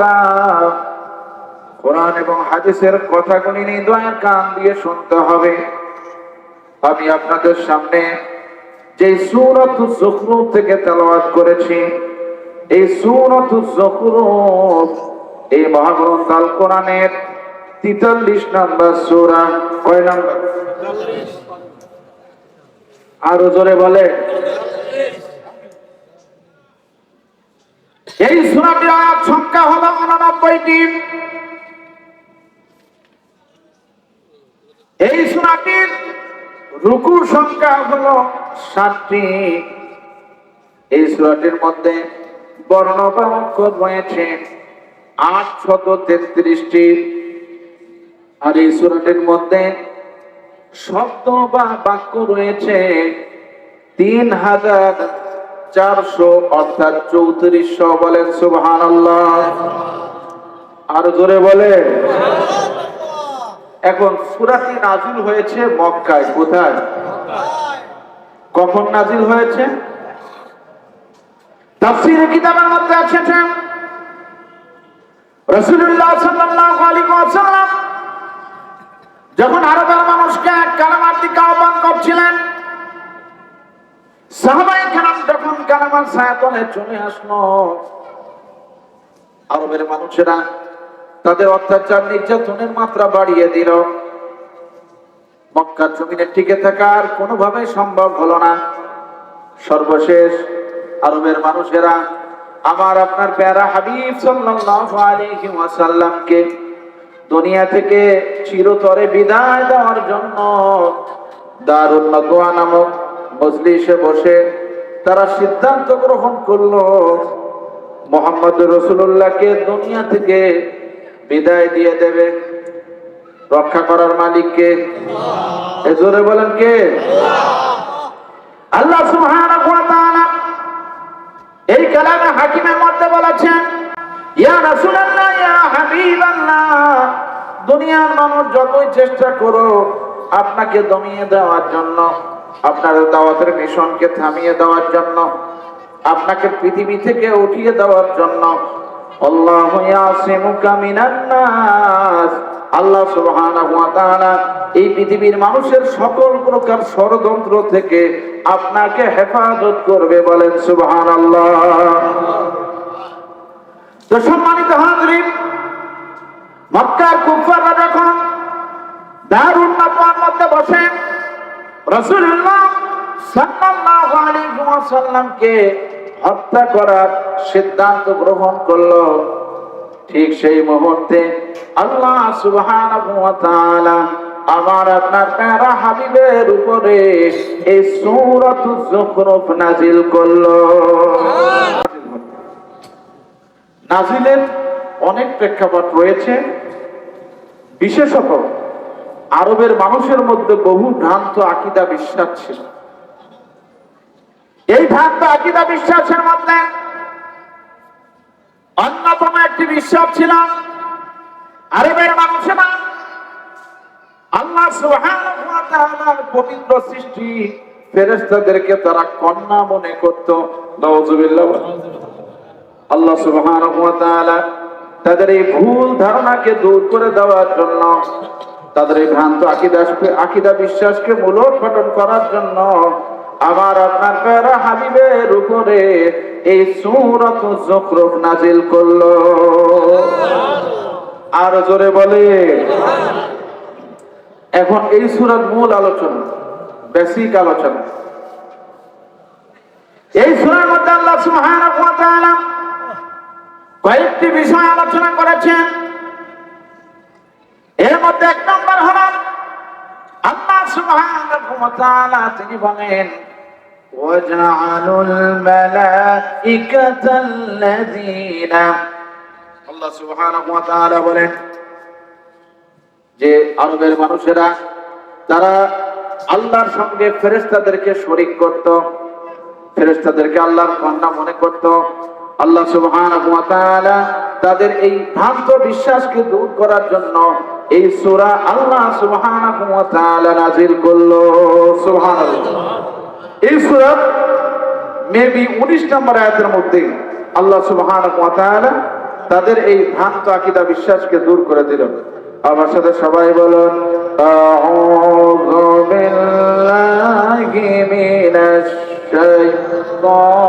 বোনেরা কোরআন এবং হাদিসের কথাগুলি কান দিয়ে শুনতে হবে। আমি আপনাদের সামনে যে সুরত থেকে করেছি, এই সুরত এই মহাগ্রন্থ আল কোরআনের নম্বর কয় নম্বর? আরও জোরে বলে এই আয়াত সংখ্যা হলো উননব্বইটি এই সুরাটির রুকুর সংখ্যা হলো সাতটি। এই সুরাটির মধ্যে বর্ণবা অক্ষর রয়েছে আট শত তেত্রিশটি। আর এই সুরাটির মধ্যে শব্দ বা বাক্য রয়েছে তিন হাজার চারশো, অর্থাৎ চৌত্রিশশো বলেন সুবহান আর জোরে বলে এখন সুরাটি নাজিল হয়েছে মক্কায়, কোথায়? কখন নাজিল হয়েছে? তাফসীরে কিতাবের মধ্যে আছে যে রাসূলুল্লাহ সাল্লাল্লাহু আলাইহি ওয়াসাল্লাম যখন আরবের মানুষকে কালেমার দিকে আহ্বান করছিলেন সাহাবাই কেরাম যখন কালেমার চলে আসলো, আরবের মানুষেরা তাদের অত্যাচার নির্যাতনের মাত্রা বাড়িয়ে দিল। জমিনে টিকে থাকার কোনোভাবে সম্ভব হলো না। সর্বশেষ আরবের মানুষেরা আমার আপনার প্যারা হাবিব সাল্লাল্লাহু আলাইহি ওয়াসাল্লামকে দুনিয়া থেকে চিরতরে বিদায় দেওয়ার জন্য দারুল নামক মজলিসে বসে তারা সিদ্ধান্ত গ্রহণ করল, মোহাম্মদ রসুল্লাহকে দুনিয়া থেকে বিদায় দিয়ে দেবে, রক্ষা করার মালিককে। জোরে বলেন কে? আল্লাহ এই কালামে হাকিমের মধ্যে বলেছেন, ইয়া রাসূলুল্লাহ, ইয়া হাবিবাল্লাহ, দুনিয়ার মানুষ যতই চেষ্টা করো আপনাকে দমিয়ে দেওয়ার জন্য আপনার দাওয়াতের মিশনকে থামিয়ে দেওয়ার জন্য, আপনাকে পৃথিবী থেকে উঠিয়ে দেওয়ার জন্য, আল্লাহ আল্লাহ এই পৃথিবীর মানুষের সকল প্রকার ষড়যন্ত্র থেকে আপনাকে হেফাজত করবে বলেন সুবহানাল্লাহ। তো সম্মানিত হাজরিন, মক্কার কুফাররা যখন দারুণ মধ্যে বসে ওয়াসাল্লামকে হত্যা করার সিদ্ধান্ত গ্রহণ করল। ঠিক সেই মুহূর্তে আল্লাহ সুবহানাহু ওয়া আমার আপনার প্যারা হাবিবের উপরে এই সূরাতুজ যুখরুফ নাজিল করল। নাজিলের অনেক প্রেক্ষাপট রয়েছে। বিশেষত আরবের মানুষের মধ্যে বহু ভ্রান্ত আকিদা বিশ্বাস ছিল এই ভ্রান্ত আকিদা বিশ্বাসের মধ্যে অন্যতম একটি বিশ্বাস ছিল আরবের মানুষেরা আল্লাহ সুবহানাহু পবিত্র সৃষ্টি ফেরেশতাদেরকে তারা কন্যা মনে করত। নাউজুবিল্লাহ। আল্লাহ সুবহানাহু ওয়া তাআলা তাদের এই ভুল ধারণাকে দূর করে দেওয়ার জন্য তাদের এই ভ্রান্ত আকিদা আকিদা বিশ্বাসকে মূলোৎপাটন করার জন্য। আমার আপনার হাবিবের উপরে এই সূরাত নাজিল করল। আর জোরে বলে এখন এই মূল আলোচনা বেসিক আলোচনা। এই সূরার মধ্যে আল্লাহ কয়েকটি বিষয় আলোচনা করেছেন। এর মধ্যে এক নম্বর হল আল্লাহ সুবহানাহু ওয়া তাআলা তিনি বলেন وجعلوا الملائكة الذين আল্লাহ সুবহানাহু ওয়া তাআলা বলেন যে আরবের মানুষেরা তারা আল্লাহর সঙ্গে ফেরেশতাদেরকে শরীক করত ফেরেশতাদেরকে আল্লাহর কন্যা মনে করত আল্লাহ সুবহানাহু ওয়া তাআলা তাদের এই ভ্রান্ত বিশ্বাসকে দূর করার জন্য এই সূরা আল্লাহ সুবহানাহু ওয়া তাআলা নাযিল করল। সুবহানাল্লাহ। এই সূরা মেবি 19 নম্বর আয়াতের মধ্যে আল্লাহ সুবহানাহু ওয়া তাআলা তাদের এই ভ্রান্ত আকিদা বিশ্বাসকে দূর করে দিল আমার সাথে সবাই বলুন, আউযু বিল্লাহি মিনাশ শাইতানির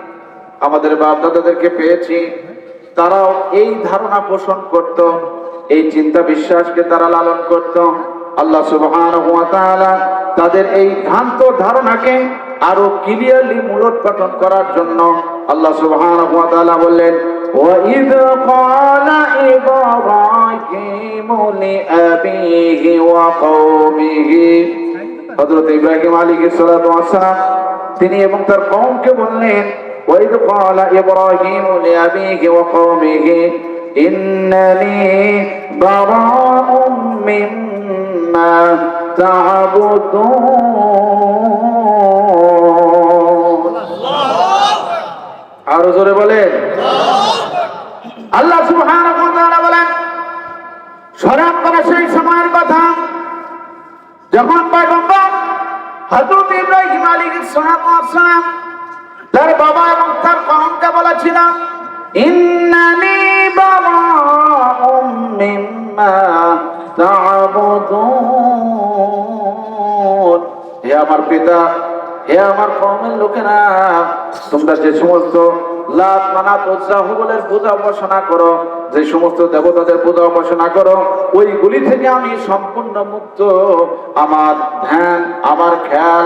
আমাদের বাপ দাদাদেরকে পেয়েছি তারাও এই ধারণা পোষণ করত এই চিন্তা বিশ্বাসকে তারা লালন করত আল্লাহ সুবহানাহু ওয়া তাআলা তাদের এই ভ্রান্ত ধারণাকে আরো ক্লিয়ারলি মূলোৎপাটন করার জন্য আল্লাহ সুবহানাহু ওয়া তাআলা বললেন وَإِذْ قَالَ إِبْرَاهِيمُ لِأَبِيهِ وَقَوْمِهِ হযরত ইব্রাহিম আলাইহিস সালাতু ওয়াস সালাম তিনি এবং তার কওমকে বললেন وَإِذْ قَالَ إِبْرَاهِيمُ لِأَبِيهِ وَقَوْمِهِ إِنَّنِي بَرَاءٌ مِّمَّا تَعْبُدُونَ আরো জোরে বলেন আল্লাহ সুবহানাহু ওয়া তাআলা বলেন স্মরণ করে সেই সময়ের কথা যখন পয়গম্বর হযরত ইব্রাহিম আলাইহিস সালাতু ওয়াস সালাম তার বাবা এবং তার কওমকে বলেছিল, ইন্নানি বারাউম মিম্মা হে আমার পিতা, হে আমার কওমের লোকেরা, তোমরা যে সমস্ত লাত, মানাত উজ্জা হুবলের পূজা উপাসনা করো, যে সমস্ত দেবতাদের পূজা উপাসনা করো, ওইগুলি থেকে আমি সম্পূর্ণ মুক্ত। আমার ধ্যান, আমার খেয়াল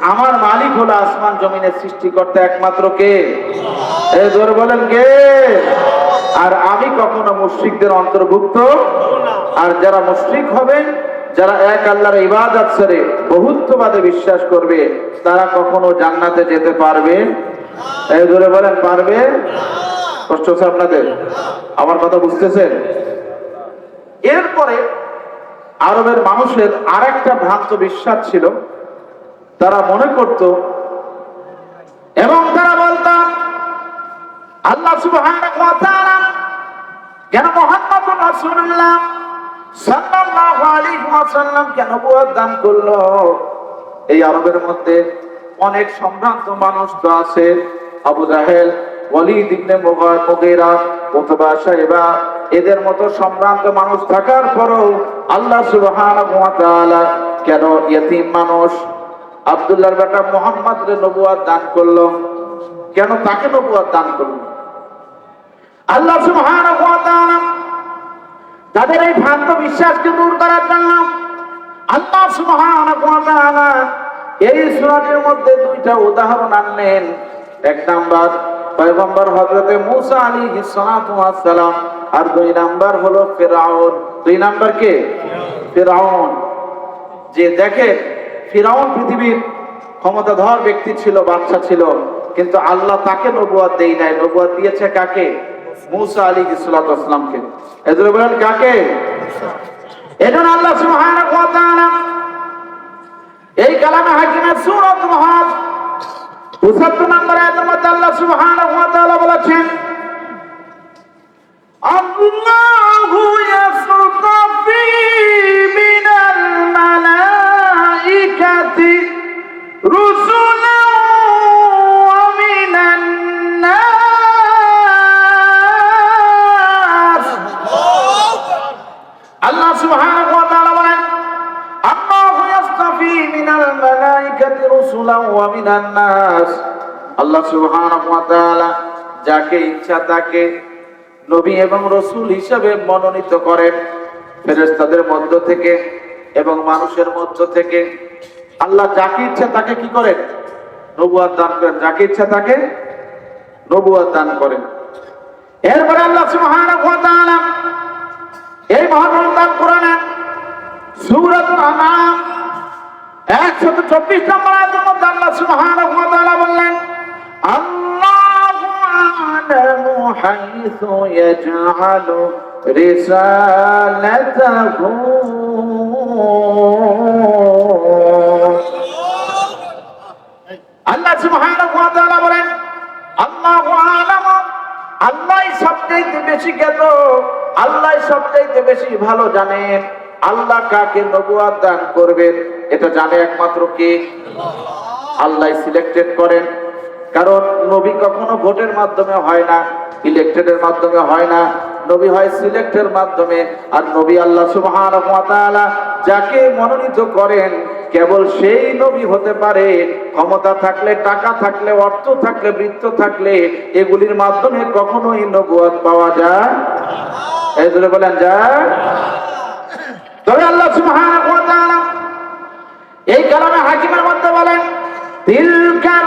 আমার মালিক হলো আসমান জমিনের সৃষ্টিকর্তা একমাত্র কে? জোরে বলেন কে? আর আমি কখনো মুশরিকদের অন্তর্ভুক্ত আর যারা মুশরিক হবে, যারা এক আল্লাহর ইবাদত ছেড়ে বহুত্ববাদে বিশ্বাস করবে, তারা কখনো জান্নাতে যেতে পারবে? এই ধরে বলেন, পারবে? কষ্ট হচ্ছে আপনাদের? আমার কথা বুঝতেছেন? এরপরে আরবের মানুষের আরেকটা ভ্রান্ত বিশ্বাস ছিল তারা মনে করত এবং তারা বলতাম আল্লাহ কেন মুহাম্মদুর কেন দান করল? এই আরবের মধ্যে অনেক সম্ভ্রান্ত মানুষ তো আছে, আবু জাহেল সাইবা, এদের মতো সম্ভ্রান্ত মানুষ থাকার পরও আল্লাহ তাআলা কেন ইয়তীম মানুষ আব্দুল্লাহর বেটা মোহাম্মদ রে নবুয়াত দান করল। কেন তাকে নবুয়াত দান করল? আল্লাহ সুবহানাহু ওয়া তাআলা তাদের এই ভ্রান্ত বিশ্বাসকে দূর করার জন্য আল্লাহ সুবহানাহু ওয়া তাআলা এই সূরাটির মধ্যে দুইটা উদাহরণ আনলেন। এক নাম্বার পয়গম্বর হযরতে মূসা আলাইহিস সালাতু ওয়াস সালাম আর দুই নাম্বার হলো ফিরআউন দুই নাম্বার কে? ফিরআউন যে দেখে ফিরাউন পৃথিবীর ক্ষমতাধর ব্যক্তি ছিল বাচ্চা ছিল, কিন্তু আল্লাহ তাকে নবুয়াদ দেই নাই। নবুয়াদ দিয়েছে কাকে? মুসা আলী ইসলাতামকে এদের বলেন, কাকে? এজন্য আল্লাহ সুবহানাহু ওয়া তাআলা এই কালামে হাকিমের মুহাজ 75 নম্বর আয়াতের মধ্যে আল্লাহ সুবহানাহু ওয়া তাআলা বলেছেন, আল্লাহু আল্লাহ সুবহানাহু ওয়া তাআলা যাকে ইচ্ছা তাকে নবী এবং রসুল হিসাবে মনোনীত করেন। ফেরেশতাদের মধ্য থেকে এবং মানুষের মধ্য থেকে আল্লাহ যাকে ইচ্ছা তাকে কি করেন? নবুয়াত দান করেন। যাকে ইচ্ছা তাকে নবুয়াত দান করেন। এরপরে আল্লাহ সুবহানাহু ওয়া তাআলা এই মহাগ্রন্থান কোরআনে সূরাতুল আনাম 124 নম্বর আয়াতের মধ্যে আল্লাহ সুবহানাহু ওয়া তাআলা বললেন আল্লাহু আ'লামু হাইসু ইয়াজআলু রিসালাতাহু আল্লাহ সুবহানাহু ওয়া তাআলা বলেন, আল্লাহু আ'লামু। আল্লাহ সবচাইতে বেশি জ্ঞাত আল্লাহ সবচাইতে বেশি ভালো জানেন। আল্লাহ কাকে নবুয়াত দান করবেন, এটা জানে একমাত্র কে? আল্লাহ সিলেক্টেড করেন। কারণ নবী কখনো ভোটের মাধ্যমে হয় না। ইলেক্টেডের মাধ্যমে হয় না, নবী হয় সিলেক্টের মাধ্যমে, আর নবী আল্লাহ সুবহানাহু ওয়া যাকে মনোনীত করেন, কেবল সেই নবী হতে পারে। ক্ষমতা থাকলে, টাকা থাকলে, অর্থ থাকলে, বৃত্ত থাকলে, এগুলির মাধ্যমে কখনোই নবুয়াত পাওয়া যায় এই ধরে বলেন যা তবে আল্লাহ সুবহানাহু ওয়া এই কারণে হাকিমের মধ্যে বলেন তিলকার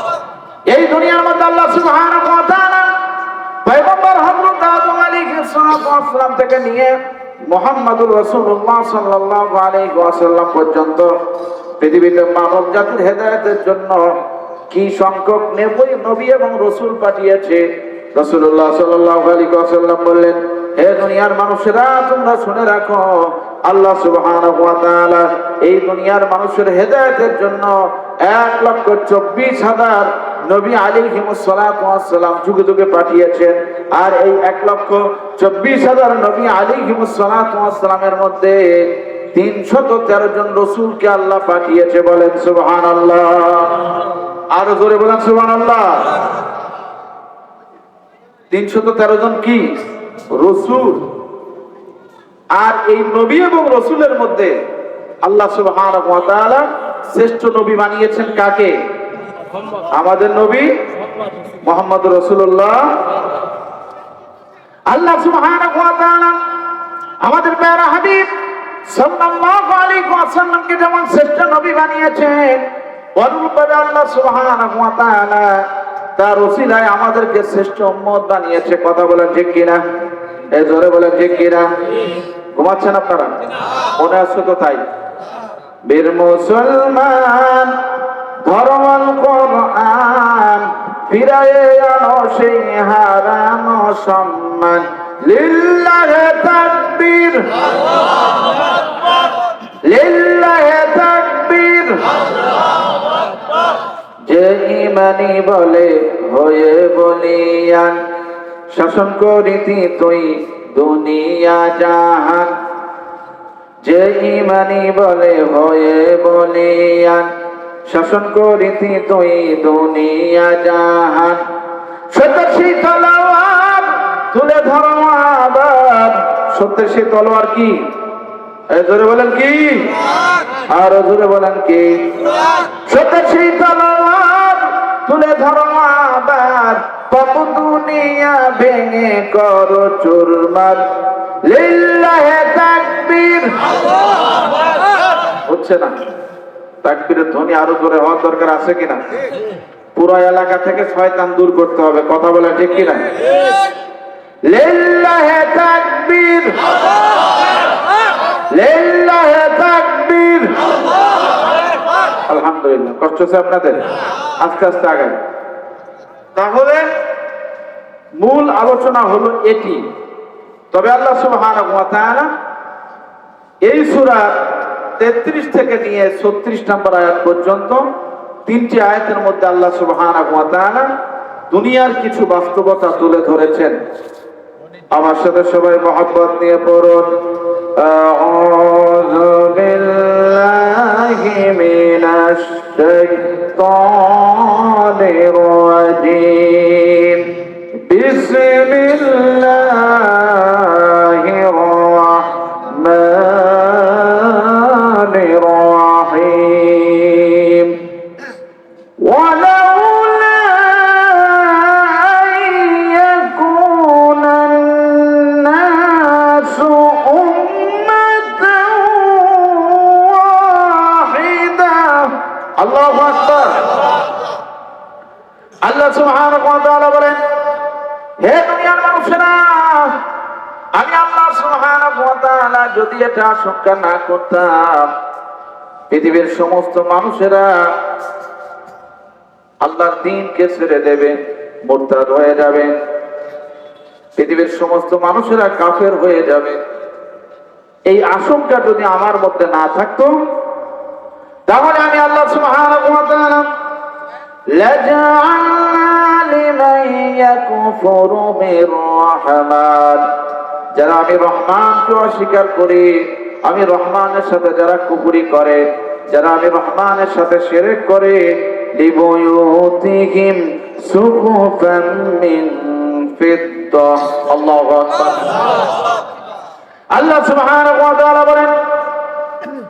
এই দুনিয়ার মধ্যে আল্লাহ তাআলা পয়গম্বর হযরত আদম আলাইহিস সালাম থেকে নিয়ে মুহাম্মদুর রাসূলুল্লাহ সাল্লাল্লাহু আলাইহি ওয়াসাল্লাম পর্যন্ত পৃথিবীতে মানব জাতির হেদায়েতের জন্য কি সংখ্যক নেবই নবী এবং রসুল পাঠিয়েছে। রাসূলুল্লাহ সাল্লাল্লাহু আলাইহি ওয়াসাল্লাম বললেন, হে দুনিয়ার মানুষেরা, তোমরা শুনে রাখো, আল্লাহ সুবহানাহু ওয়া তাআলা এই দুনিয়ার মানুষের হেদায়েতের জন্য এক লক্ষ চব্বিশ হাজার নবী আলিহিমুসালাম যুগে যুগে পাঠিয়েছেন। আর এই এক লক্ষ চব্বিশ হাজার নবী আলিহিমুসালামের মধ্যে তিনশত তেরো জন রসুলকে আল্লাহ পাঠিয়েছে বলেন সুবহান আল্লাহ আরও জোরে বলেন সুবহান আল্লাহ তিনশত তেরো জন কি? রসুল। আর এই নবী এবং রসুলের মধ্যে আল্লাহ তাআলা শ্রেষ্ঠ নবী বানিয়েছেন কাকে? আমাদের নবী মোহাম্মদ রসুল্লাহ আল্লাহ আমাদের প্যারা হাবিব সাল্লাল্লাহু আলাইহি ওয়াসাল্লামকে যেমন শ্রেষ্ঠ নবী বানিয়েছেন, অনুরূপভাবে আল্লাহ সুবহানাহু ওয়া তাআলা তার ওসিলায় আমাদেরকে শ্রেষ্ঠ উম্মত বানিয়েছে। কথা বলেন ঠিক কিনা? এই জোরে বলেন ঠিক কিনা? ঘুমাচ্ছেন আপনারা? মনে তাই? বীর মুসলমান ধর্মল কোরআন ফিরায়ে আনো সেই সম্মান। লিল্লাহে তাকবীর। লিল্লাহে তাকবীর। যে ইমানি বলে, হয়ে বলিয়ান। শাসন করিতি তুই, দুনিয়া জাহান। যে ইমানি বলে, হয়ে বলিয়ান। শাসন করিতি তুই দুনিয়া জাহান। সত্যের সেই তলোয়ার তুলে ধরো আবার। সত্যের সেই তলোয়ার কি? জোরে বলেন কি? আর জোরে বলেন কি? সত্যের সেই তলোয়ার তুলে ধরো আবার। পাপ দুনিয়া ভেঙে করো চুরমার। লিল্লাহে তাকবীর। হচ্ছে না। তাকবীরের ধ্বনি আরও জোরে হওয়ার দরকার আছে কিনা? পুরো এলাকা থেকে শয়তান দূর করতে হবে, কথা বলে ঠিক কিনা? লিল্লাহে তাকবীর। লিল্লাহে তাকবীর। আলহামদুলিল্লাহ, কষ্ট হচ্ছে আপনাদের? আস্তে আস্তে আগায় তাহলে মূল আলোচনা হলো এটি। তবে আল্লাহ সুবহানাহু ওয়া তাআলা এই সূরা 33 থেকে নিয়ে 36 নম্বর আয়াত পর্যন্ত তিনটি আয়াতের মধ্যে আল্লাহ সুবহানাহু ওয়া তাআলা দুনিয়ার কিছু বাস্তবতা তুলে ধরেছেন আমার সাথে সবাই মহব্বত নিয়ে পড়ুন أعوذ بالله من الشيطان الرجيم بسم الله আল্লাহ বলেন, হে দুনিয়ার মানুষেরা আমি আল্লাহ সুবহানাহু যদি এটা আশঙ্কা না করতাম, পৃথিবীর সমস্ত মানুষেরা আল্লাহর দিনকে ছেড়ে দেবে, মোরতাদ হয়ে যাবে। পৃথিবীর সমস্ত মানুষেরা কাফের হয়ে যাবে। এই আশঙ্কা যদি আমার মধ্যে না থাকতো, তাহলে আমি আল্লাহ সুবহানাহু لجعلنا لمن يكفر بالرحمن যারা আমি রহমানকে অস্বীকার করি আমি রহমানের সাথে যারা কুপুরি করে যারা আমি রহমানের সাথে শিরক করে লিবুয়ুতিহিম সুকুফান মিন ফিদ্দা আল্লাহু আকবার আল্লাহ সুবহানাহু ওয়া তাআলা বলেন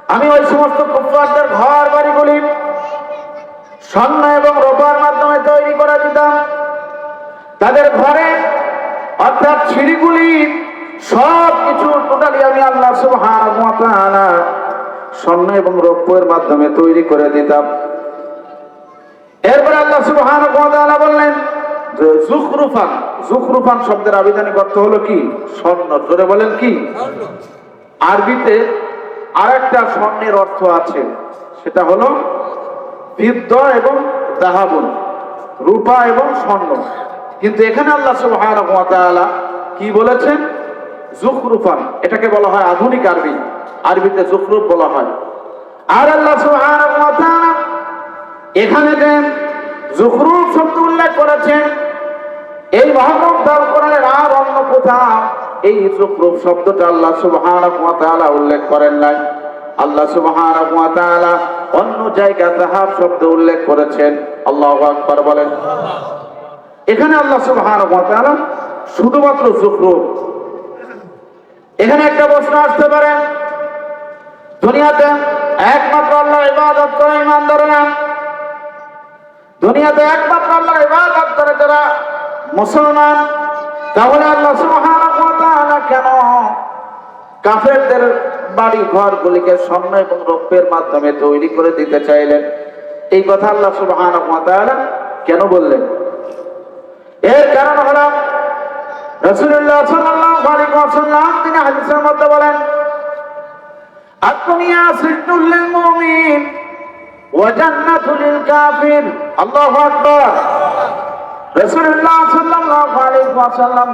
আমি ওই সমস্ত কুফফারদের ঘর বাড়িগুলি স্বর্ণ এবং রোপার মাধ্যমে তৈরি করে দিতাম। তাদের ঘরে অর্থাৎ সিঁড়িগুলি সব কিছু টোটালি আমি আল্লাহ স্বর্ণ এবং রৌপ্যের মাধ্যমে তৈরি করে দিতাম। এরপরে আল্লাহ তাআলা বললেন জুখরুফান জুখরুফান শব্দের আবিধানিক অর্থ হলো কি? স্বর্ণ। জোরে বলেন কি? আরবিতে আরেকটা স্বর্ণের অর্থ আছে সেটা হলো বিদ্য এবং দাহাবুল, রূপা এবং স্বর্ণ। কিন্তু এখানে আল্লাহ ওয়া কি বলেছেন? জুখরুফান, এটাকে বলা হয় আধুনিক আরবি। আরবিতে জুখরুফ বলা হয়। আর আল্লাহ এখানে যে জুখরুফ শব্দ উল্লেখ করেছেন, এই মহানব দাল কোরআনের আর অন্য কোথাও এই জুখরুফ শব্দটা আল্লাহ ওয়া উল্লেখ করেন নাই। আল্লাহ তাআলা অন্য জায়গায় তাহাব শব্দ উল্লেখ করেছেন। আল্লাহ আকবার বলেন। এখানে আল্লাহ তাআলা শুধুমাত্র জুখরুফ এখানে একটা প্রশ্ন আসতে পারে। দুনিয়াতে একমাত্র আল্লাহ ইবাদত করে ইমানদারেরা দুনিয়াতে একমাত্র আল্লাহ ইবাদত করে যারা মুসলমান, তাহলে আল্লাহ তাআলা কেন কাফেরদের বাড়ি ঘরগুলিকে স্বর্ণ এবং রৌপ্যের মাধ্যমে তৈরি করে দিতে চাইলেন। এই কথা আল্লাহ তাআলা কেন বললেন? এর কারণ হলো সাল্লাল্লাহু আলাইহি তিনি হাদিসের মধ্যে বলেন লিল মুমিন ওয়া জান্নাতুল লিল কাফির। আল্লাহু আকবার। রাসূলুল্লাহ সাল্লাল্লাহু আলাইহি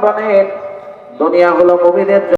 বলেন, দুনিয়া হলো মুমিনের